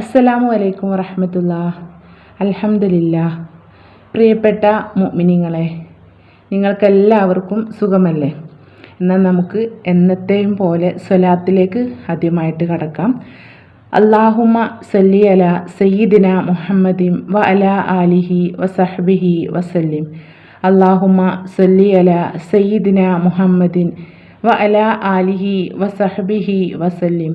അസ്സലാമു അലൈക്കും വറഹമത്തുള്ള. അൽഹംദുലില്ല. പ്രിയപ്പെട്ട മുഅ്മിനീങ്ങളെ നിങ്ങൾക്കെല്ലാവർക്കും സുഖമല്ലേ? എന്നാൽ നമുക്ക് എന്നത്തെയും പോലെ സ്വലാത്തിലേക്ക് ആദ്യമായിട്ട് കടക്കാം. അള്ളാഹുമ സല്ലി അല സയ്യിദിന മുഹമ്മദിൻ വ അല ആലിഹി വസഹബിഹി വസല്ലിം. അള്ളാഹുമ സല്ലി അല സയ്യിദിന മുഹമ്മദിൻ വ അല ആലിഹി വസഹബിഹി വസല്ലിം.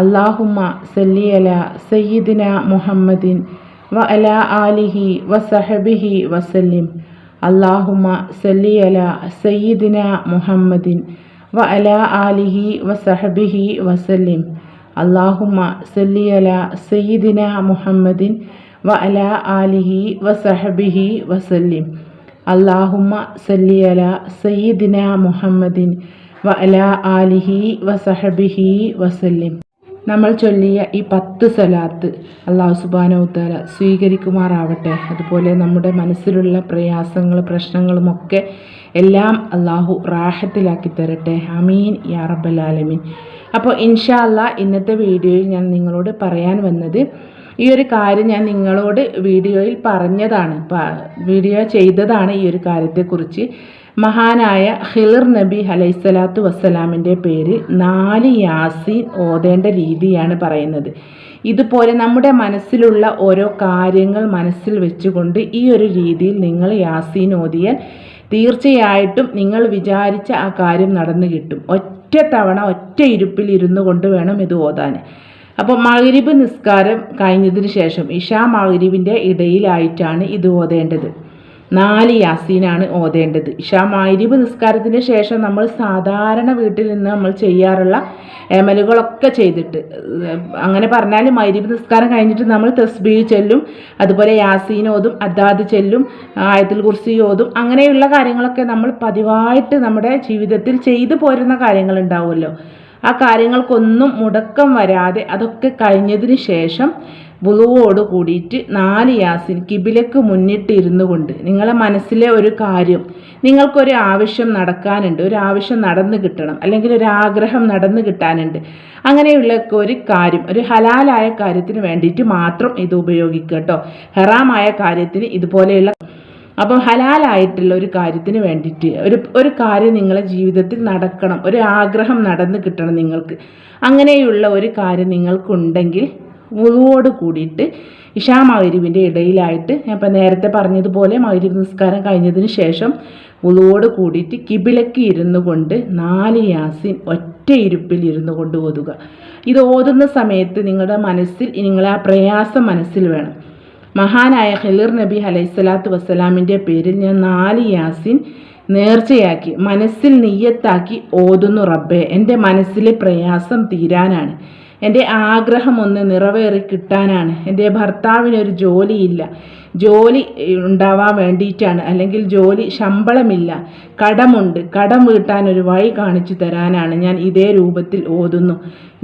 അള്ളാഹുമ്മ സല്ലിയല സയ്യിദിന മുഹമ്മദിൻ വ അല ആലിഹി വസഹബിഹി വസല്ലിം. അള്ളാഹുമ്മ സല്ലിയല സയ്യിദിന മുഹമ്മദിൻ വ അല ആലിഹി വസഹബിഹി വസല്ലിം. അള്ളാഹുമ്മ സല്ലിയല സയ്യിദിന മുഹമ്മദിൻ വ അല ആലിഹി വസഹബിഹി വസല്ലിം. അള്ളാഹുമ്മ സല്ലിയല സയ്യിദിന മുഹമ്മദിൻ വ അല ആലിഹി വസഹബിഹി വസല്ലിം. നമ്മൾ ചൊല്ലിയ ഈ പത്ത് സലാത്ത് അള്ളാഹു സുബാനവുത്താല സ്വീകരിക്കുമാറാവട്ടെ. അതുപോലെ നമ്മുടെ മനസ്സിലുള്ള പ്രയാസങ്ങൾ പ്രശ്നങ്ങളുമൊക്കെ എല്ലാം അള്ളാഹു റാഹത്തിലാക്കി തരട്ടെ. അമീൻ യാ അപ്പോൾ ഇൻഷാ അല്ലാ ഇന്നത്തെ വീഡിയോയിൽ ഞാൻ നിങ്ങളോട് പറയാൻ വന്നത് ഈ ഒരു കാര്യം ഞാൻ നിങ്ങളോട് വീഡിയോയിൽ പറഞ്ഞതാണ്. വീഡിയോ ചെയ്തതാണ് ഈ ഒരു കാര്യത്തെക്കുറിച്ച്. മഹാനായ ഹിളിർ നബി അലൈസലാത്തു വസ്സലാമിന്റെ പേരിൽ നാല് യാസീൻ ഓതേണ്ട രീതിയാണ് പറയുന്നത്. ഇതുപോലെ നമ്മുടെ മനസ്സിലുള്ള ഓരോ കാര്യങ്ങൾ മനസ്സിൽ വെച്ചുകൊണ്ട് ഈ ഒരു രീതിയിൽ നിങ്ങൾ യാസീൻ ഓതിയാൽ തീർച്ചയായിട്ടും നിങ്ങൾ വിചാരിച്ച ആ കാര്യം നടന്നു കിട്ടും. ഒറ്റ തവണ ഒറ്റ ഇരുപ്പിൽ ഇരുന്നു കൊണ്ട് വേണം ഇത് ഓതാൻ. അപ്പോൾ മഗ്രിബ് നിസ്കാരം കഴിഞ്ഞതിന് ശേഷം ഇഷാ മഗ്രിബിന്റെ ഇടയിലായിട്ടാണ് ഇത് ഓതേണ്ടത്. നാല് യാസീനാണ് ഓതേണ്ടത്. ഇഷാ മായിരിബ് നിസ്കാരത്തിന് ശേഷം നമ്മൾ സാധാരണ വീട്ടിൽ നിന്ന് നമ്മൾ ചെയ്യാറുള്ള എമലുകളൊക്കെ ചെയ്തിട്ട്. അങ്ങനെ പറഞ്ഞാൽ മൈരിബ് നിസ്കാരം കഴിഞ്ഞിട്ട് നമ്മൾ തസ്ബീ ചെല്ലും അതുപോലെ യാസീൻ ഓതും അദാദ് ചെല്ലും ആയത്തിൽ കുർസി ഓതും അങ്ങനെയുള്ള കാര്യങ്ങളൊക്കെ നമ്മൾ പതിവായിട്ട് നമ്മുടെ ജീവിതത്തിൽ ചെയ്തു പോരുന്ന കാര്യങ്ങൾ ഉണ്ടാവുമല്ലോ ആ കാര്യങ്ങൾക്കൊന്നും മുടക്കം വരാതെ അതൊക്കെ കഴിഞ്ഞതിന് ശേഷം വുളുവോട് കൂടിയിട്ട് നാല് യാസിൻ കിബിലക്ക് മുന്നിട്ട് ഇരുന്നു കൊണ്ട് നിങ്ങളെ മനസ്സിലെ ഒരു കാര്യം നിങ്ങൾക്കൊരു ആവശ്യം നടക്കാനുണ്ട് ഒരു ആവശ്യം നടന്നു കിട്ടണം അല്ലെങ്കിൽ ഒരു ആഗ്രഹം നടന്നു കിട്ടാനുണ്ട്. അങ്ങനെയുള്ള ഒരു കാര്യം ഒരു ഹലാലായ കാര്യത്തിന് വേണ്ടിയിട്ട് മാത്രം ഇത് ഉപയോഗിക്കുക കേട്ടോ. ഹെറാമായ കാര്യത്തിന് ഇതുപോലെയുള്ള അപ്പം ഹലാലായിട്ടുള്ള ഒരു കാര്യത്തിന് വേണ്ടിയിട്ട് ഒരു ഒരു കാര്യം നിങ്ങളെ ജീവിതത്തിൽ നടക്കണം ഒരു ആഗ്രഹം നടന്നു കിട്ടണം നിങ്ങൾക്ക്. അങ്ങനെയുള്ള ഒരു കാര്യം നിങ്ങൾക്കുണ്ടെങ്കിൽ വുളുവോട് കൂടിയിട്ട് ഇഷാ മൈരുവിന്റെ ഇടയിലായിട്ട് ഇപ്പം നേരത്തെ പറഞ്ഞതുപോലെ മൈരു നിസ്കാരം കഴിഞ്ഞതിന് ശേഷം വുളുവോട് കൂടിയിട്ട് കിബിലക്ക് ഇരുന്നു കൊണ്ട് നാല് യാസിൻ ഒറ്റ ഇരുപ്പിൽ ഇരുന്നു കൊണ്ട് ഓതുക. ഇത് ഓതുന്ന സമയത്ത് നിങ്ങളുടെ മനസ്സിൽ നിങ്ങളെ ആ പ്രയാസം മനസ്സിൽ വേണം. മഹാനായ ഖലിർ നബി അലൈഹിസ്സലാത്തു വസ്സലാമിന്റെ പേരിൽ ഞാൻ നാല് യാസിൻ നേർച്ചയാക്കി മനസ്സിൽ നെയ്യത്താക്കി ഓതുന്നു റബ്ബെ. എന്റെ മനസ്സിലെ പ്രയാസം തീരാനാണ്. എന്റെ ആഗ്രഹം ഒന്ന് നിറവേറി കിട്ടാനാണ്. എന്റെ ഭർത്താവിനൊരു ജോലിയില്ല. ജോലി ഉണ്ടാവാൻ വേണ്ടിയിട്ടാണ്. അല്ലെങ്കിൽ ജോലി ശമ്പളമില്ല. കടമുണ്ട്. കടം വീട്ടാൻ ഒരു വഴി കാണിച്ചു തരാനാണ് ഞാൻ ഇതേ രൂപത്തിൽ ഓതുന്നു.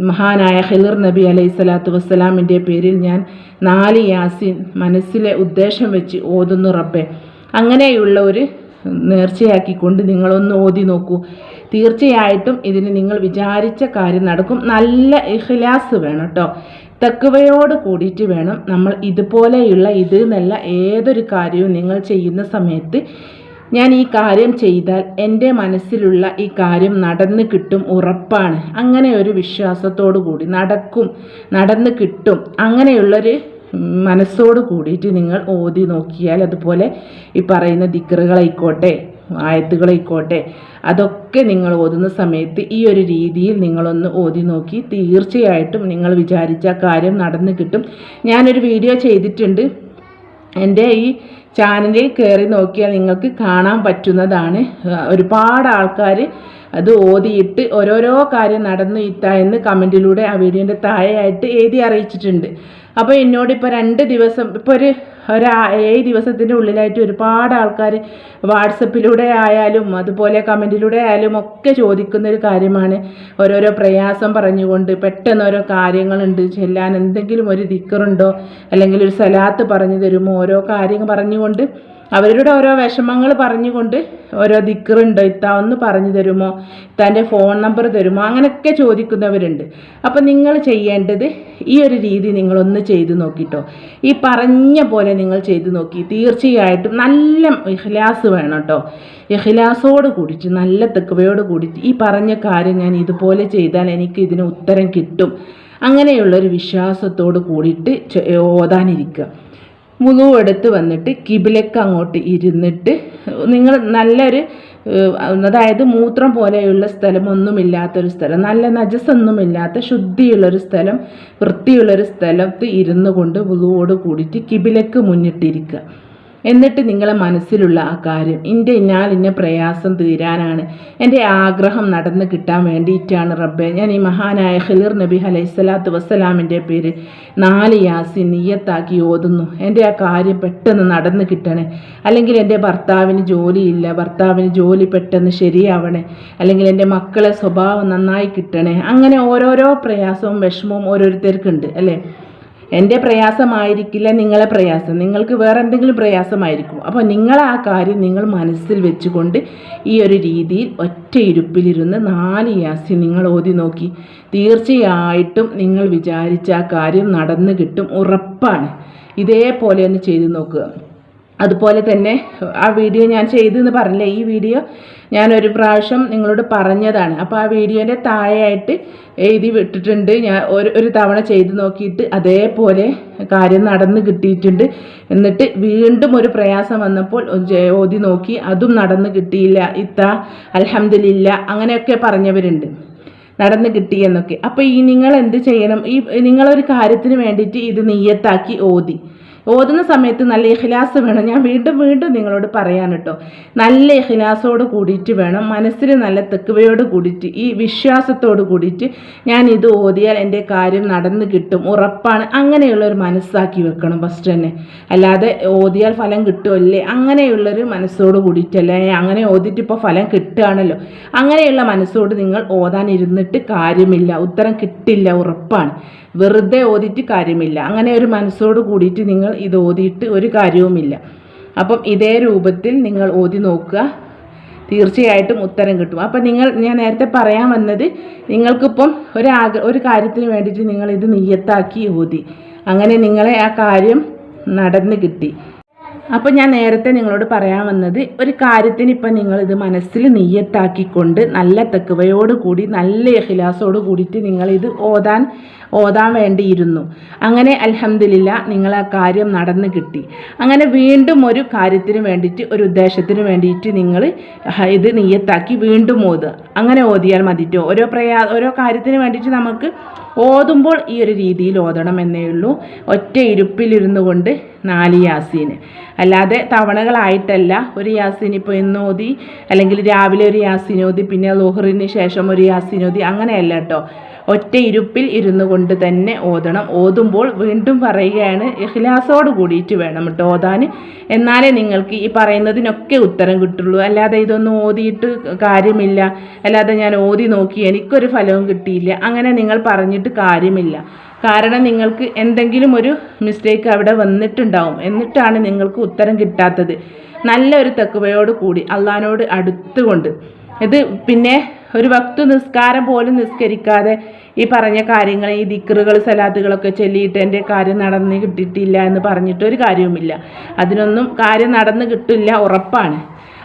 മഹാനായ ഹിലിർ നബി അലൈഹി സ്വലാത്തു വസ്സലാമിന്റെ പേരിൽ ഞാൻ നാല് യാസിൻ മനസ്സിലെ ഉദ്ദേശം വെച്ച് ഓതുന്നു റബ്ബെ. അങ്ങനെയുള്ള ഒരു നേർച്ചയാക്കിക്കൊണ്ട് നിങ്ങളൊന്ന് ഓതി നോക്കൂ. തീർച്ചയായിട്ടും ഇതിന് നിങ്ങൾ വിചാരിച്ച കാര്യം നടക്കും. നല്ല ഇഹ്ലാസ് വേണം കേട്ടോ തെക്കുവയോട് കൂടിയിട്ട് വേണം നമ്മൾ ഇതുപോലെയുള്ള ഇത് എന്നല്ല ഏതൊരു കാര്യവും നിങ്ങൾ ചെയ്യുന്ന സമയത്ത് ഞാൻ ഈ കാര്യം ചെയ്താൽ എന്റെ മനസ്സിലുള്ള ഈ കാര്യം നടന്ന് കിട്ടും ഉറപ്പാണ്. അങ്ങനെ ഒരു വിശ്വാസത്തോടു കൂടി നടക്കും നടന്ന് കിട്ടും. അങ്ങനെയുള്ളൊരു മനസ്സോട് കൂടിയിട്ട് നിങ്ങൾ ഓതി നോക്കിയാൽ അതുപോലെ ഈ പറയുന്ന ദിക്കറുകളായിക്കോട്ടെ ആയത്തുകളായിക്കോട്ടെ അതൊക്കെ നിങ്ങൾ ഓതുന്ന സമയത്ത് ഈ ഒരു രീതിയിൽ നിങ്ങളൊന്ന് ഓതി നോക്കി. തീർച്ചയായിട്ടും നിങ്ങൾ വിചാരിച്ച കാര്യം നടന്നു കിട്ടും. ഞാനൊരു വീഡിയോ ചെയ്തിട്ടുണ്ട്. എന്റെ ഈ ചാനലിൽ കയറി നോക്കിയാൽ നിങ്ങൾക്ക് കാണാൻ പറ്റുന്നതാണ്. ഒരുപാട് ആൾക്കാർ അത് ഓതിയിട്ട് ഓരോരോ കാര്യം നടന്നു ഇത്ത എന്ന് കമന്റിലൂടെ ആ വീഡിയോന്റെ താഴെയായിട്ട് എഴുതി അറിയിച്ചിട്ടുണ്ട്. അപ്പോൾ എന്നോട് ഇപ്പോൾ രണ്ട് ദിവസം ഇപ്പോൾ ഒരു ഒരു ഏഴ് ദിവസത്തിന്റെ ഉള്ളിലായിട്ട് ഒരുപാട് ആൾക്കാർ വാട്സപ്പിലൂടെ ആയാലും അതുപോലെ കമന്റിലൂടെ ആയാലും ഒക്കെ ചോദിക്കുന്ന ഒരു കാര്യമാണ്. ഓരോരോ പ്രയാസം പറഞ്ഞുകൊണ്ട് പെട്ടെന്ന് ഓരോ കാര്യങ്ങളുണ്ട്. ചെല്ലാൻ എന്തെങ്കിലും ഒരു ദിക്കറുണ്ടോ? അല്ലെങ്കിൽ ഒരു സലാത്ത് പറഞ്ഞു തരുമോ? ഓരോ കാര്യങ്ങൾ പറഞ്ഞുകൊണ്ട് അവരുടെ ഓരോ വിഷമങ്ങൾ പറഞ്ഞുകൊണ്ട് ഓരോ ദിക്കറുണ്ടോ ഇത്ത ഒന്ന് പറഞ്ഞു തരുമോ തന്റെ ഫോൺ നമ്പർ തരുമോ അങ്ങനെയൊക്കെ ചോദിക്കുന്നവരുണ്ട്. അപ്പോൾ നിങ്ങൾ ചെയ്യേണ്ടത് ഈ ഒരു രീതി നിങ്ങളൊന്ന് ചെയ്തു നോക്കിട്ടോ. ഈ പറഞ്ഞ പോലെ നിങ്ങൾ ചെയ്തു നോക്കി. തീർച്ചയായിട്ടും നല്ല ഇഹ്ലാസ് വേണം കേട്ടോ ഇഹ്ലാസോട് കൂടിച്ച് നല്ല തെക്കുവയോട് കൂടിച്ച് ഈ പറഞ്ഞ കാര്യം ഞാൻ ഇതുപോലെ ചെയ്താൽ എനിക്ക് ഇതിന് ഉത്തരം കിട്ടും. അങ്ങനെയുള്ളൊരു വിശ്വാസത്തോട് കൂടിയിട്ട് ഓതാനിരിക്കുക. മുളു എടുത്ത് വന്നിട്ട് കിബിലേക്ക് അങ്ങോട്ട് ഇരുന്നിട്ട് നിങ്ങൾ നല്ലൊരു അതായത് മൂത്രം പോലെയുള്ള സ്ഥലമൊന്നുമില്ലാത്തൊരു സ്ഥലം നല്ല നജസൊന്നുമില്ലാത്ത ശുദ്ധിയുള്ളൊരു സ്ഥലം വൃത്തിയുള്ളൊരു സ്ഥലത്ത് ഇരുന്നു കൊണ്ട് വുളുവോട് കൂടിയിട്ട് കിബിലക്ക് മുന്നിട്ടിരിക്കുക. എന്നിട്ട് നിങ്ങളെ മനസ്സിലുള്ള ആ കാര്യം. എന്റെ ഞാൻ ഇന്ന പ്രയാസം തീരാനാണ്. എന്റെ ആഗ്രഹം നടന്നു കിട്ടാൻ വേണ്ടിയിട്ടാണ് റബ്ബെ. ഞാൻ ഈ മഹാനായ ഖിലിർ നബി അലൈഹിസ്സലാത്തു വസ്സലാമിന്റെ പേര് നാല് യാസി നീയത്താക്കി ഓതുന്നു. എന്റെ ആ കാര്യം പെട്ടെന്ന് നടന്നു കിട്ടണേ. അല്ലെങ്കിൽ എന്റെ ഭർത്താവിന് ജോലിയില്ല. ഭർത്താവിന് ജോലി പെട്ടെന്ന് ശരിയാവണേ. അല്ലെങ്കിൽ എന്റെ മക്കളെ സ്വഭാവം നന്നായി കിട്ടണേ. അങ്ങനെ ഓരോരോ പ്രയാസവും വിഷമവും ഓരോരുത്തർക്കുണ്ട് അല്ലേ? എന്റെ പ്രയാസമായിരിക്കില്ല നിങ്ങളെ പ്രയാസം. നിങ്ങൾക്ക് വേറെ എന്തെങ്കിലും പ്രയാസമായിരിക്കും. അപ്പോൾ നിങ്ങൾ ആ കാര്യം നിങ്ങൾ മനസ്സിൽ വെച്ചുകൊണ്ട് ഈ ഒരു രീതിയിൽ ഒറ്റ ഇരുപ്പിലിരുന്ന് നാല് യാസി നിങ്ങൾ ഓതി നോക്കി. തീർച്ചയായിട്ടും നിങ്ങൾ വിചാരിച്ച ആ കാര്യം നടന്നു കിട്ടും ഉറപ്പാണ്. ഇതേപോലെ ഒന്ന് ചെയ്തു നോക്കുക. അതുപോലെ തന്നെ ആ വീഡിയോ ഞാൻ ചെയ്തെന്ന് പറഞ്ഞില്ലേ ഈ വീഡിയോ ഞാൻ ഒരു പ്രാവശ്യം നിങ്ങളോട് പറഞ്ഞതാണ്. അപ്പോൾ ആ വീഡിയോന്റെ താഴെയായിട്ട് എഴുതി വിട്ടിട്ടുണ്ട്. ഞാൻ ഒരു ഒരു തവണ ചെയ്ത് നോക്കിയിട്ട് അതേപോലെ കാര്യം നടന്ന് കിട്ടിയിട്ടുണ്ട്. എന്നിട്ട് വീണ്ടും ഒരു പ്രയാസം വന്നപ്പോൾ ഓതി നോക്കി അതും നടന്ന് കിട്ടിയില്ല ഇത്ത അലഹമില്ല അങ്ങനെയൊക്കെ പറഞ്ഞവരുണ്ട്. നടന്ന് കിട്ടി എന്നൊക്കെ. അപ്പോൾ ഈ നിങ്ങൾ എന്ത് ചെയ്യണം? ഈ നിങ്ങളൊരു കാര്യത്തിന് വേണ്ടിയിട്ട് ഇത് നെയ്യത്താക്കി ഓതി. ഓതുന്ന സമയത്ത് നല്ല ഇഖ്ലാസ് വേണം. ഞാൻ വീണ്ടും വീണ്ടും നിങ്ങളോട് പറയാൻ കേട്ടോ. നല്ല ഇഖിലാസോട് കൂടിയിട്ട് വേണം. മനസ്സിൽ നല്ല തെക്കുവയോട് കൂടിയിട്ട് ഈ വിശ്വാസത്തോട് കൂടിയിട്ട് ഞാൻ ഇത് ഓതിയാൽ എന്റെ കാര്യം നടന്നു കിട്ടും ഉറപ്പാണ്. അങ്ങനെയുള്ള ഒരു മനസ്സാക്കി വെക്കണം ഫസ്റ്റ് തന്നെ. അല്ലാതെ ഓതിയാൽ ഫലം കിട്ടുമല്ലേ അങ്ങനെയുള്ളൊരു മനസ്സോട് കൂടിയിട്ടല്ലേ? അങ്ങനെ ഓതിയിട്ട് ഇപ്പോൾ ഫലം കിട്ടുകയാണല്ലോ. അങ്ങനെയുള്ള മനസ്സോട് നിങ്ങൾ ഓതാൻ ഇരുന്നിട്ട് കാര്യമില്ല. ഉത്തരം കിട്ടില്ല ഉറപ്പാണ്. വെറുതെ ഓതിയിട്ട് കാര്യമില്ല. അങ്ങനെ ഒരു മനസ്സോട് കൂടിയിട്ട് നിങ്ങൾ ഇത് ഓതിയിട്ട് ഒരു കാര്യവുമില്ല. അപ്പം ഇതേ രൂപത്തിൽ നിങ്ങൾ ഓതി നോക്കുക. തീർച്ചയായിട്ടും ഉത്തരം കിട്ടും. അപ്പം നിങ്ങൾ ഞാൻ നേരത്തെ പറയാൻ വന്നത് നിങ്ങൾക്കിപ്പം ഒരു ആഗ്ര ഒരു കാര്യത്തിന് വേണ്ടിയിട്ട് നിങ്ങൾ ഇത് നെയ്യത്താക്കി ഓതി. അങ്ങനെ നിങ്ങളെ ആ കാര്യം നടന്ന് കിട്ടി. അപ്പോൾ ഞാൻ നേരത്തെ നിങ്ങളോട് പറയാൻ വന്നത് ഒരു കാര്യത്തിന് ഇപ്പം നിങ്ങളിത് മനസ്സിൽ നെയ്യത്താക്കിക്കൊണ്ട് നല്ല തെക്കുവയോട് കൂടി നല്ല എഹിലാസോട് കൂടിയിട്ട് നിങ്ങളിത് ഓതാൻ ഓതാൻ വേണ്ടിയിരുന്നു. അങ്ങനെ അലഹമില്ല നിങ്ങൾ ആ കാര്യം നടന്നു കിട്ടി. അങ്ങനെ വീണ്ടും ഒരു കാര്യത്തിന് വേണ്ടിയിട്ട് ഒരു ഉദ്ദേശത്തിന് വേണ്ടിയിട്ട് നിങ്ങൾ ഇത് നെയ്യത്താക്കി വീണ്ടും ഓതുക. അങ്ങനെ ഓതിയാൽ മതിട്ടോ? ഓരോ പ്രയാ ഓരോ കാര്യത്തിന് വേണ്ടിയിട്ട് നമുക്ക് ഓതുമ്പോൾ ഈ ഒരു രീതിയിൽ ഓതണം എന്നേ ഉള്ളൂ. ഒറ്റ ഇരുപ്പിലിരുന്നു കൊണ്ട് നാല് യാസീന്. അല്ലാതെ തവണകളായിട്ടല്ല ഒരു യാസീൻ ഇപ്പോൾ ഇന്ന് ഓതി അല്ലെങ്കിൽ രാവിലെ ഒരു യാസീൻ ഓതി പിന്നെ ലോഹറിന് ശേഷം ഒരു യാസീൻ ഓതി അങ്ങനെയല്ല കേട്ടോ ഒറ്റ ഇരുപ്പിൽ ഇരുന്നു കൊണ്ട് തന്നെ ഓതണം. ഓതുമ്പോൾ വീണ്ടും പറയുകയാണ് ഇഖ്ലാസോട് കൂടിയിട്ട് വേണം കേട്ടോ ഓതാൻ. എന്നാലേ നിങ്ങൾക്ക് ഈ പറയുന്നതിനൊക്കെ ഉത്തരം കിട്ടുള്ളൂ. അല്ലാതെ ഇതൊന്നും ഓതിയിട്ട് കാര്യമില്ല. അല്ലാതെ ഞാൻ ഓതി നോക്കി എനിക്കൊരു ഫലവും കിട്ടിയില്ല. അങ്ങനെ നിങ്ങൾ പറഞ്ഞിട്ട് കാര്യമില്ല. കാരണം നിങ്ങൾക്ക് എന്തെങ്കിലും ഒരു മിസ്റ്റേക്ക് അവിടെ വന്നിട്ടുണ്ടാവും. എന്നിട്ടാണ് നിങ്ങൾക്ക് ഉത്തരം കിട്ടാത്തത്. നല്ലൊരു തെക്കുവയോട് കൂടി അള്ളഹാനോട് അടുത്തുകൊണ്ട്. ഇത് പിന്നെ ഒരു വക്തു നിസ്കാരം പോലും നിസ്കരിക്കാതെ ഈ പറഞ്ഞ കാര്യങ്ങൾ ഈ ദിക്കറുകൾ സലാത്തുകളൊക്കെ ചൊല്ലിയിട്ട് എന്റെ കാര്യം നടന്ന് കിട്ടിയിട്ടില്ല എന്ന് പറഞ്ഞിട്ട് ഒരു കാര്യവുമില്ല. അതിനൊന്നും കാര്യം നടന്ന് കിട്ടില്ല ഉറപ്പാണ്.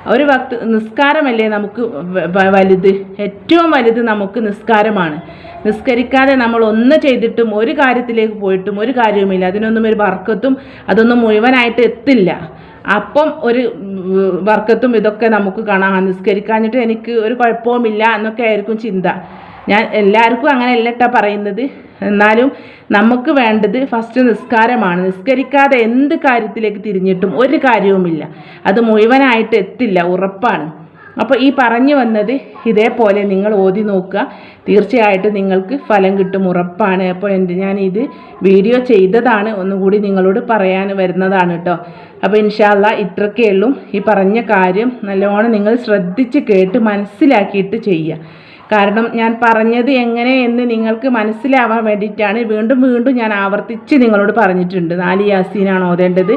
ഒരു വക്ത് നിസ്കാരമല്ലേ നമുക്ക് വലുത്? ഏറ്റവും വലുത് നമുക്ക് നിസ്കാരമാണ്. നിസ്കരിക്കാതെ നമ്മൾ ഒന്ന് ചെയ്തിട്ടും ഒരു കാര്യത്തിലേക്ക് പോയിട്ടും ഒരു കാര്യവുമില്ല. അതിനൊന്നും ഒരു വർക്കത്തും അതൊന്നും മുഴുവനായിട്ട് എത്തില്ല. അപ്പം ഒരു വർക്കത്തും ഇതൊക്കെ നമുക്ക് കാണാം. നിസ്കരിക്കാഞ്ഞിട്ട് എനിക്ക് ഒരു കുഴപ്പവുമില്ല എന്നൊക്കെ ആയിരിക്കും ചിന്ത. ഞാൻ എല്ലാവർക്കും അങ്ങനെ അല്ലട്ടാ പറയുന്നത്. എന്നാലും നമുക്ക് വേണ്ടത് ഫസ്റ്റ് നിസ്കാരമാണ്. നിസ്കരിക്കാതെ എന്ത് കാര്യത്തിലേക്ക് തിരിഞ്ഞിട്ടും ഒരു കാര്യവുമില്ല. അത് മുഴുവനായിട്ട് എത്തില്ല ഉറപ്പാണ്. അപ്പോൾ ഈ പറഞ്ഞു വന്നത് ഇതേപോലെ നിങ്ങൾ ഓതി നോക്കുക. തീർച്ചയായിട്ടും നിങ്ങൾക്ക് ഫലം കിട്ടും ഉറപ്പാണ്. അപ്പോൾ എന്റെ ഞാൻ ഇത് വീഡിയോ ചെയ്തതാണ്. ഒന്നുകൂടി നിങ്ങളോട് പറയാൻ വരുന്നതാണ് കേട്ടോ. അപ്പോൾ ഇൻഷാല്ല ഇത്രക്കേ ഉള്ളൂ ഈ പറഞ്ഞ കാര്യം. നല്ലോണം നിങ്ങൾ ശ്രദ്ധിച്ച് കേട്ട് മനസ്സിലാക്കിയിട്ട് ചെയ്യുക. കാരണം ഞാൻ പറഞ്ഞത് എങ്ങനെ എന്ന് നിങ്ങൾക്ക് മനസ്സിലാവാൻ വേണ്ടിയിട്ടാണ്. വീണ്ടും വീണ്ടും ഞാൻ ആവർത്തിച്ച് നിങ്ങളോട് പറഞ്ഞിട്ടുണ്ട്. നാല് യാസീനാണ് ഓതേണ്ടത്.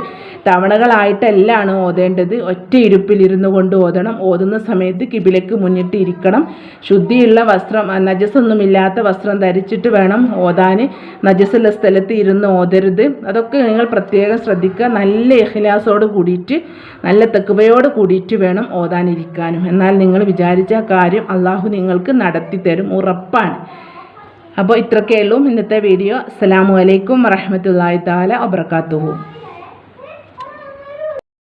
തവണകളായിട്ടെല്ലാണ് ഓതേണ്ടത്. ഒറ്റ ഇരുപ്പിലിരുന്നു കൊണ്ട് ഓതണം. ഓതുന്ന സമയത്ത് കിബിലക്ക് മുന്നിട്ട് ഇരിക്കണം. ശുദ്ധിയുള്ള വസ്ത്രം നജസൊന്നുമില്ലാത്ത വസ്ത്രം ധരിച്ചിട്ട് വേണം ഓതാൻ. നജസുള്ള സ്ഥലത്ത് ഇരുന്ന് ഓതരുത്. അതൊക്കെ നിങ്ങൾ പ്രത്യേകം ശ്രദ്ധിക്കുക. നല്ല എഹ്ലാസോട് കൂടിയിട്ട് നല്ല തെക്കുവയോട് കൂടിയിട്ട് വേണം ഓതാനിരിക്കാനും. എന്നാൽ നിങ്ങൾ വിചാരിച്ച കാര്യം അള്ളാഹു നിങ്ങൾക്ക് നടത്തി തരും ഉറപ്പാണ്. അപ്പോൾ ഇത്രയൊക്കെയുള്ളൂ ഇന്നത്തെ വീഡിയോ അസ്സലാമു അലൈക്കും വറഹമത്തല്ലാഹി താല വബർക്കാത്തുഹു